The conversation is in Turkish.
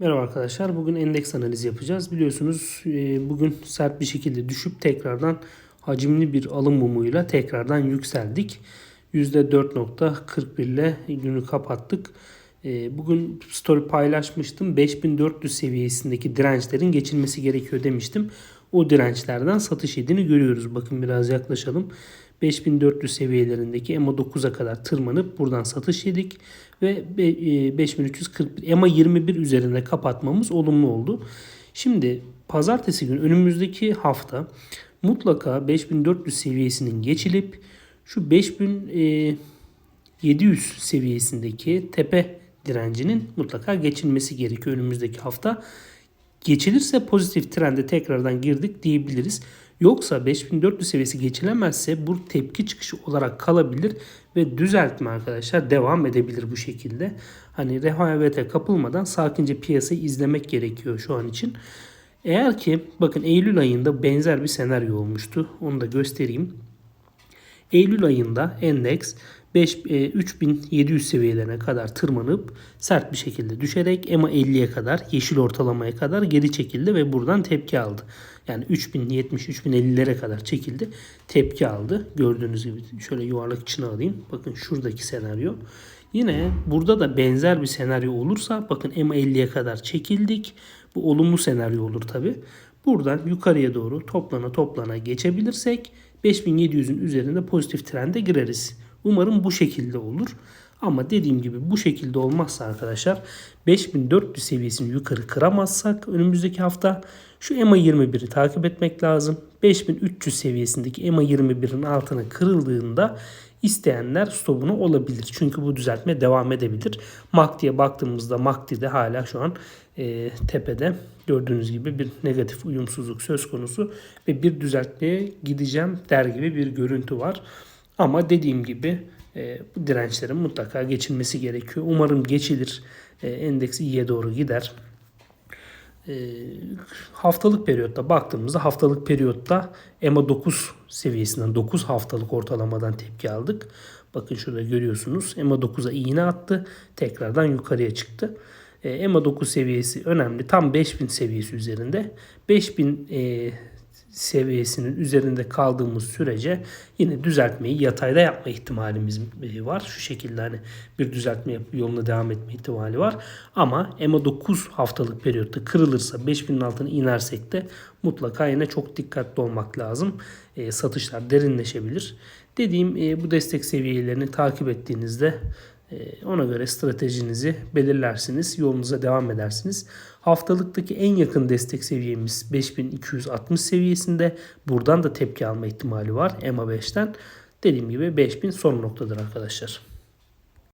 Merhaba arkadaşlar. Bugün endeks analizi yapacağız. Biliyorsunuz e, bugün sert bir şekilde düşüp tekrardan hacimli bir alım mumuyla tekrardan yükseldik. %4.41 ile günü kapattık. E, Bugün story paylaşmıştım. 5400 seviyesindeki dirençlerin geçilmesi gerekiyor demiştim. O dirençlerden satış yediğini görüyoruz. Bakın biraz yaklaşalım. 5400 seviyelerindeki EMA 9'a kadar tırmanıp buradan satış yedik ve be- e, 5341 EMA 21 üzerinde kapatmamız olumlu oldu. Şimdi pazartesi günü önümüzdeki hafta mutlaka 5400 seviyesinin geçilip şu 5700 seviyesindeki tepe direncinin mutlaka geçilmesi gerekiyor önümüzdeki hafta. Geçilirse pozitif trende tekrardan girdik diyebiliriz. Yoksa 5400 seviyesi geçilemezse bu tepki çıkışı olarak kalabilir ve düzeltme arkadaşlar devam edebilir bu şekilde. Hani rehavete kapılmadan sakince piyasayı izlemek gerekiyor şu an için. Eğer ki bakın Eylül ayında benzer bir senaryo olmuştu. Onu da göstereyim. Eylül ayında endeks 5, e, 3700 seviyelerine kadar tırmanıp sert bir şekilde düşerek EMA 50'ye kadar yeşil ortalamaya kadar geri çekildi ve buradan tepki aldı. Yani 3070-3050'lere kadar çekildi. Tepki aldı. Gördüğünüz gibi şöyle yuvarlak içine alayım. Bakın şuradaki senaryo. Yine burada da benzer bir senaryo olursa bakın EMA 50'ye kadar çekildik. Bu olumlu senaryo olur tabi. Buradan yukarıya doğru toplana toplana geçebilirsek 5700'ün üzerinde pozitif trende gireriz. Umarım bu şekilde olur. Ama dediğim gibi bu şekilde olmazsa arkadaşlar 5400 seviyesini yukarı kıramazsak önümüzdeki hafta şu EMA 21'i takip etmek lazım. 5300 seviyesindeki EMA 21'in altına kırıldığında isteyenler stopunu olabilir. Çünkü bu düzeltme devam edebilir. MACD'ye baktığımızda MACD'de hala şu an e, tepede gördüğünüz gibi bir negatif uyumsuzluk söz konusu ve bir düzeltmeye gideceğim der gibi bir görüntü var. Ama dediğim gibi e, bu dirençlerin mutlaka geçilmesi gerekiyor. Umarım geçilir. E, endeks iyiye doğru gider. E, haftalık periyotta baktığımızda haftalık periyotta EMA 9 seviyesinden 9 haftalık ortalamadan tepki aldık. Bakın şurada görüyorsunuz EMA 9'a iğne attı. Tekrardan yukarıya çıktı. E, EMA 9 seviyesi önemli. Tam 5000 seviyesi üzerinde. 5000 e, seviyesinin üzerinde kaldığımız sürece yine düzeltmeyi yatayda yapma ihtimalimiz e, var. Şu şekilde hani bir düzeltme yoluna devam etme ihtimali var. Ama EMA 9 haftalık periyotta kırılırsa 5000'in altına inersek de mutlaka yine çok dikkatli olmak lazım. E, satışlar derinleşebilir. Dediğim e, bu destek seviyelerini takip ettiğinizde ona göre stratejinizi belirlersiniz. Yolunuza devam edersiniz. Haftalıktaki en yakın destek seviyemiz 5260 seviyesinde. Buradan da tepki alma ihtimali var EMA 5'ten. Dediğim gibi 5000 son noktadır arkadaşlar.